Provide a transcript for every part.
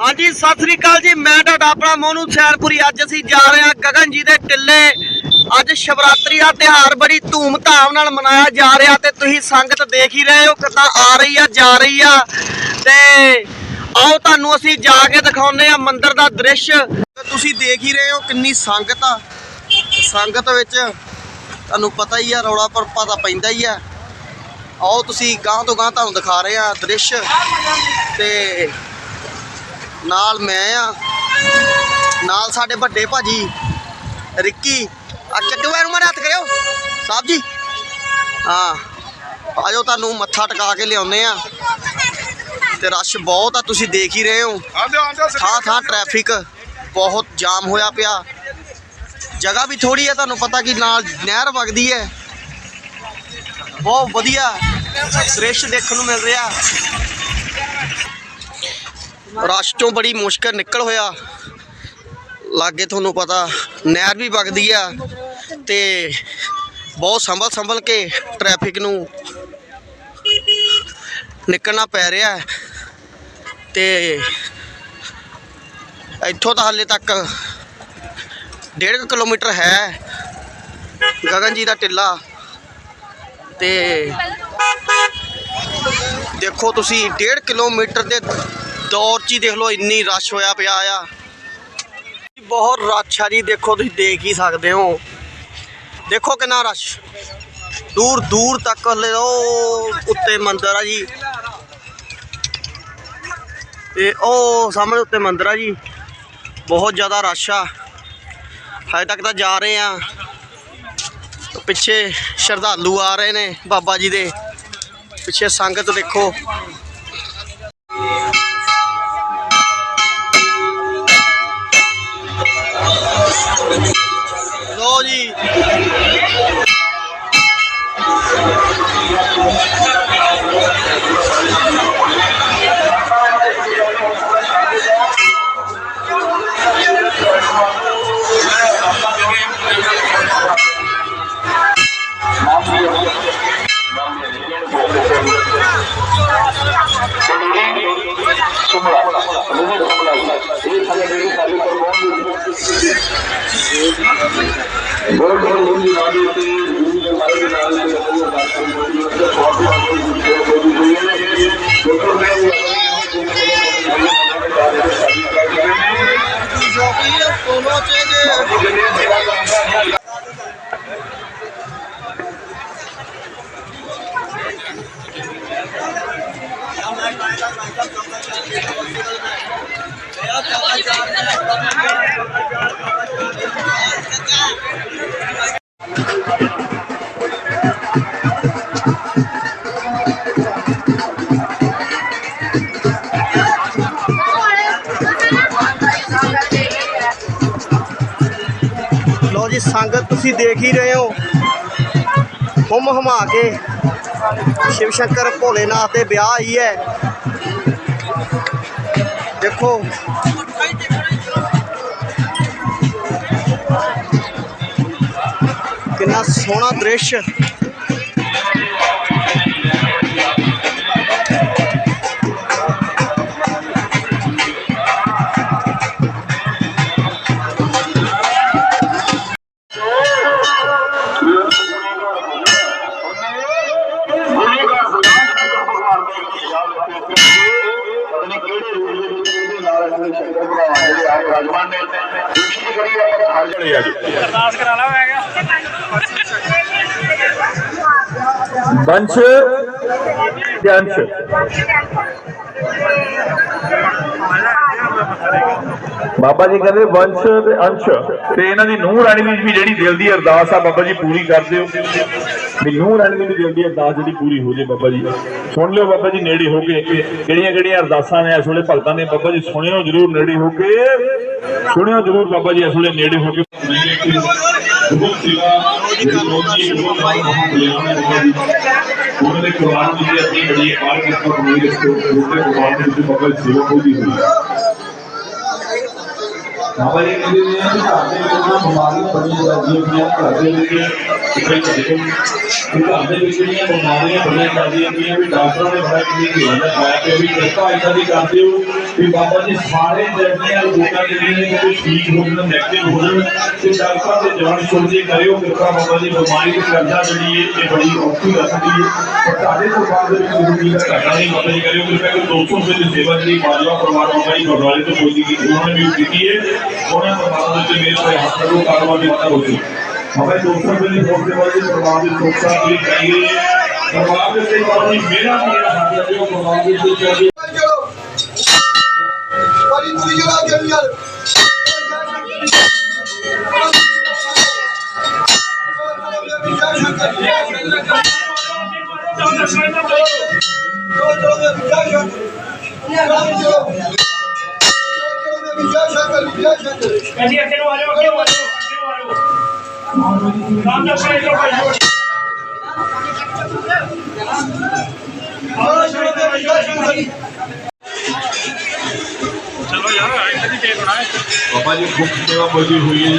ਹਾਂਜੀ, ਸਤਿ ਸ੍ਰੀ ਅਕਾਲ ਜੀ। ਮੈਂ ਤੁਹਾਡਾ ਆਪਣਾ ਮੋਨੂ ਸੈਨਪੁਰੀ। ਅੱਜ ਅਸੀਂ ਜਾ ਰਹੇ ਹਾਂ ਗਗਨ ਜੀ ਦੇ ਟਿੱਲੇ। ਅੱਜ ਸ਼ਿਵਰਾਤਰੀ ਦਾ ਤਿਉਹਾਰ ਬੜੀ ਧੂਮ-ਧਾਮ ਨਾਲ ਮਨਾਇਆ ਜਾ ਰਿਹਾ ਤੇ ਤੁਸੀਂ ਸੰਗਤ ਦੇਖ ਹੀ ਰਹੇ ਹੋ ਕਿੱਦਾਂ ਆ ਰਹੀ ਆ, ਜਾ ਰਹੀ ਆ। ਤੇ ਆਓ ਤੁਹਾਨੂੰ ਅਸੀਂ ਜਾ ਕੇ ਦਿਖਾਉਂਦੇ ਆ ਮੰਦਿਰ ਦਾ ਦ੍ਰਿਸ਼। ਤੁਸੀਂ ਦੇਖ ਹੀ ਰਹੇ ਹੋ ਕਿੰਨੀ ਸੰਗਤ ਆ। ਸੰਗਤ ਵਿੱਚ ਤੁਹਾਨੂੰ ਪਤਾ ਹੀ ਆ, ਰੌਲਾ ਪਰਪਾ ਤਾਂ ਪੈਂਦਾ ਹੀ ਆ। ਆਓ ਤੁਸੀਂ ਗਾਂ ਤੋਂ ਗਾਂ ਤੁਹਾਨੂੰ ਦਿਖਾ ਰਹੇ ਆ ਦ੍ਰਿਸ਼। ਤੇ ਨਾਲ ਮੈਂ ਆ। ਨਾਲ ਸਾਡੇ ਵੱਡੇ ਭਾਜੀ ਰਿੱਕੀ। ਆ ਚੱਕਵੇਂ ਨੂੰ ਮਾਰੇ ਹੱਥ ਕਰਿਓ। ਸਾਹਿਬ ਜੀ। ਹਾਂ। ਆਜੋ ਤੁਹਾਨੂੰ ਮੱਥਾ ਟਿਕਾ ਕੇ ਲਿਆਉਨੇ ਆ। ਤੇ ਰਸ਼ ਬਹੁਤ ਆ ਤੁਸੀਂ ਦੇਖ ਹੀ ਰਹੇ ਹੋ। ਥਾਂ ਥਾਂ ਟ੍ਰੈਫਿਕ ਬਹੁਤ ਜਾਮ ਹੋਇਆ ਪਿਆ। ਜਗ੍ਹਾ ਵੀ ਥੋੜੀ ਹੈ ਤੁਹਾਨੂੰ ਪਤਾ ਕਿ ਨਾਲ ਨਹਿਰ ਵਗਦੀ ਹੈ। ਬਹੁਤ ਵਧੀਆ ਦ੍ਰਿਸ਼ ਦੇਖਣ ਨੂੰ ਮਿਲ ਰਿਹਾ। ਰਸ਼ 'ਚੋਂ ਬੜੀ ਮੁਸ਼ਕਲ ਨਿਕਲ ਹੋਇਆ। ਲਾਗੇ ਤੁਹਾਨੂੰ ਪਤਾ, ਨਹਿਰ ਵੀ ਵਗਦੀ ਆ ਤੇ ਬਹੁਤ ਸੰਭਲ ਸੰਭਲ ਕੇ ਟ੍ਰੈਫਿਕ ਨੂੰ ਨਿਕਲਣਾ ਪੈ ਰਿਹਾ ਹੈ। ਤੇ ਇੱਥੋਂ ਤਾਂ ਹਾਲੇ ਤੱਕ 1.5 ਕਿਲੋਮੀਟਰ ਹੈ ਗਗਨ ਜੀ ਦਾ ਟਿੱਲਾ। ਤੇ ਦੇਖੋ ਤੁਸੀਂ 1.5 ਕਿਲੋਮੀਟਰ ਦੇ ਦੌਰ 'ਚ ਹੀ ਦੇਖ ਲਓ ਇੰਨੀ ਰਸ਼ ਹੋਇਆ ਪਿਆ ਆ। ਬਹੁਤ ਰਸ਼ ਆ ਜੀ, ਦੇਖੋ ਤੁਸੀਂ ਦੇਖ ਹੀ ਸਕਦੇ ਹੋ। ਦੇਖੋ ਕਿੰਨਾ ਰਸ਼। ਦੂਰ ਦੂਰ ਤੱਕ ਹਲੇ ਉਹ ਉੱਤੇ ਮੰਦਿਰ ਆ ਜੀ। ਤੇ ਉਹ ਸਾਹਮਣੇ ਉੱਤੇ ਮੰਦਿਰ ਆ ਜੀ। ਬਹੁਤ ਜ਼ਿਆਦਾ ਰਸ਼ ਆ। ਹਜੇ ਤੱਕ ਤਾਂ ਜਾ ਰਹੇ ਆ। ਪਿੱਛੇ ਸ਼ਰਧਾਲੂ ਆ ਰਹੇ ਨੇ ਬਾਬਾ ਜੀ ਦੇ। ਪਿੱਛੇ ਸੰਗਤ ਦੇਖੋ। 你 Eu não sei o que é isso. ਜੀ ਸੰਗਤ ਤੁਸੀਂ ਦੇਖ ਹੀ ਰਹੇ ਹੋ। ਹੁਮ ਹਮਾ ਕੇ ਸ਼ਿਵ ਸ਼ੰਕਰ ਭੋਲੇਨਾਥ ਦੇ ਵਿਆਹ ਹੀ ਹੈ। ਦੇਖੋ। ਕਿੰਨਾ ਸੋਹਣਾ ਦ੍ਰਿਸ਼। ਅਰਦਾਸ ਕਰਾ ਲਾ ਮੈਂ ਕਿਹਾ ਵੰਸ਼ ਤੇ ਅੰਸ਼। ਬਾਬਾ ਜੀ ਕਹਿੰਦੇ, ਵੰਸ਼ ਤੇ ਅੰਸ਼। ਤੇ ਇਹਨਾਂ ਦੀ ਨੂੰਹ ਰਾਣੀ ਦੀ ਵੀ ਜਿਹੜੀ ਦਿਲ ਦੀ ਅਰਦਾਸ ਆ, ਬਾਬਾ ਜੀ ਪੂਰੀ ਕਰ ਦਿਓ। ਵੀ ਨੂੰਹ ਰਾਣੀ ਦੀ ਦਿਲ ਦੀ ਅਰਦਾਸ ਜਿਹੜੀ ਪੂਰੀ ਹੋ ਜੇ, ਬਾਬਾ ਜੀ। ਸੁਣ ਲਿਓ ਬਾਬਾ ਜੀ, ਨੇੜੇ ਹੋ ਕੇ ਕਿਹੜੀਆਂ ਕਿਹੜੀਆਂ ਅਰਦਾਸਾਂ ਨੇ ਇਸ ਵੇਲੇ ਭਗਤਾਂ ਨੇ ਬਾਬਾ ਜੀ ਸੁਣਿਓ ਜਰੂਰ ਨੇੜੇ ਹੋ ਕੇ। ਸੁਣਿਓ ਜਰੂਰ ਬਾਬਾ ਜੀ ਇਸ ਵੇਲੇ ਨੇੜੇ ਹੋ ਕੇ। ਉਹਨਾਂ ਦੇ ਕੁਰਾਨ ਦੀ ਆਪਣੀ ਬੜੀ ਆਰ ਕਿਸਮ ਹੋਈ ਇਸ ਤੋਂ ਉਹਦੇ ਕੁਰਾਨ ਦੇ ਵਿੱਚ ਬਾਬਾ ਜੀ ਸੇਵਾ ਹੋਈ ਹੋਈ। ਹੈ ਬਾਬਾ ਜੀ ਕਹਿੰਦੇ ਨੇ ਕਿ ਘਰ ਦੇ ਵਿੱਚ ਬਿਮਾਰੀ ਬੜੀ ਲੱਗਦੀ ਹੈ, ਘਰ ਦੇ ਵਿੱਚ ਕੋਈ ਦੇਖੋ ਕਿ ਘਰ ਦੇ ਵਿੱਚ ਜਿਹੜੀਆਂ ਬਿਮਾਰੀਆਂ ਬੜੀਆਂ ਚੱਲਦੀਆਂ ਪਈਆਂ ਵੀ ਡਾਕਟਰਾਂ ਨੇ ਬੜਾ ਕਿੰਨੀ ਧਿਆਨ ਰੱਖਿਆ ਕਿ ਵੀ ਕਿਰਪਾ ਇਦਾਂ ਦੀ ਕਰਦੇ ਹੋ ਵੀ ਬਾਬਾ ਜੀ ਸਾਰੇ ਜਿਹੜੀਆਂ ਰਿਪੋਰਟਾਂ ਜਿਹੜੀਆਂ ਨੇ ਕਿ ਠੀਕ ਹੋ ਜਾਣ ਨੈਗੇਟਿਵ ਹੋ ਜਾਣ ਤੇ ਡਾਕਟਰਾਂ ਦੇ ਜਾਣ ਸੁਣਦੇ ਕਰਿਓ ਕਿਰਪਾ ਬਾਬਾ ਜੀ ਬਿਮਾਰੀ ਦੀ ਕਰਜ਼ਾ ਜਿਹੜੀ ਹੈ ਇਹ ਬੜੀ ਔਖੀ ਰੱਖਦੀ ਹੈ ਪਰ ਤੁਹਾਡੇ ਤੋਂ ਬਾਅਦ ਦੇ ਵਿੱਚ ਜ਼ਿੰਦਗੀ ਦਾ ਘਾਟਾ ਨਹੀਂ ਬਾਬਾ ਜੀ ਕਰਿਓ ਕਿਰਪਾ ਕਿ 200 ਰੁਪਏ ਦੀ ਸੇਵਾ ਜਿਹੜੀ ਮਾਜਵਾ ਪਰਿਵਾਰ ਬਾਬਾ ਜੀ ਗੁਰਦੁਆਰੇ ਤੋਂ ਕੋਈ ਕੀਤੀ ਉਹਨਾਂ ਨੇ ਵੀ ਕੀਤੀ ਹੈ ਉਹਨਾਂ ਪਰਿਵਾਰਾਂ ਦੇ ਉੱਤੇ ਮੇਰੇ ਕੋਲ ਹੱਥ ਰੱਖੋ ਕਾਰੋਬਾਰ ਦੀ ਵਾਧਾ ਹੋ हमें दोस्तों के लिए बहुत बड़ी प्रभावित दोस्तों के लिए कहेंगे प्रभावित से बड़ी मेरा मेरा हाथ लगे और प्रभावित से चलो परिंदों के लिए Yeah, yeah, yeah, yeah, yeah, yeah, ਆ ਜਾਓ ਅੱਗੇ ਨੂੰ ਆ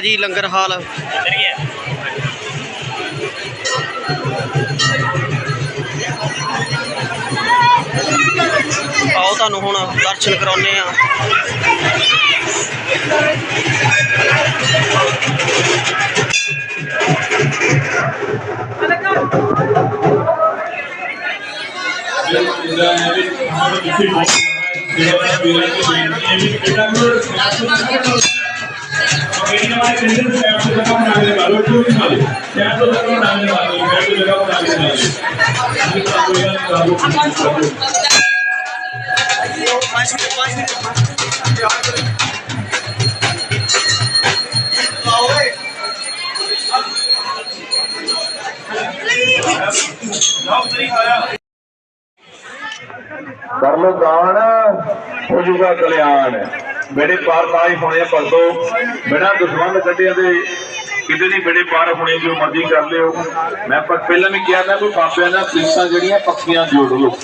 ਜਾਓ ਅੱਗੇ ਨੂੰ ਆ ਜਾਓ ਨਾਮ ਦਾ ਭਾਈ ਜੋ ਭਾਈ ਜੋ ਚਲੋ ਯਾਰ ਇੱਥੇ ਦੀ ਟੇਕ ਹੋਣਾ टेंशन से आपको जगह बनाने वालों को भी मालूम क्या तो जगह बनाने वालों क्या तो जगह बनाने वालों कर लो दान हो जाऊगा कल्याण ਬੇੜੇ ਪਾਰ ਤਾਂ ਹੀ ਹੋਣੇ ਆ ਭਗਤੋ ਦੁਸ਼ਮਣ ਕੱਢਿਆ ਦੇ ਕਿਤੇ ਨਹੀਂ ਬੇੜੇ ਪਾਰ ਹੋਣੇ, ਜੋ ਮਰਜ਼ੀ ਕਰ ਲਿਓ। ਮੈਂ ਪਰ ਪਹਿਲਾਂ ਵੀ ਕਿਹਾ ਨਾ ਵੀ ਬਾਬਿਆਂ ਨਾਲ ਪ੍ਰੀਤਾਂ ਜਿਹੜੀਆਂ ਪੱਕੀਆਂ ਜੋੜ ਲਓ।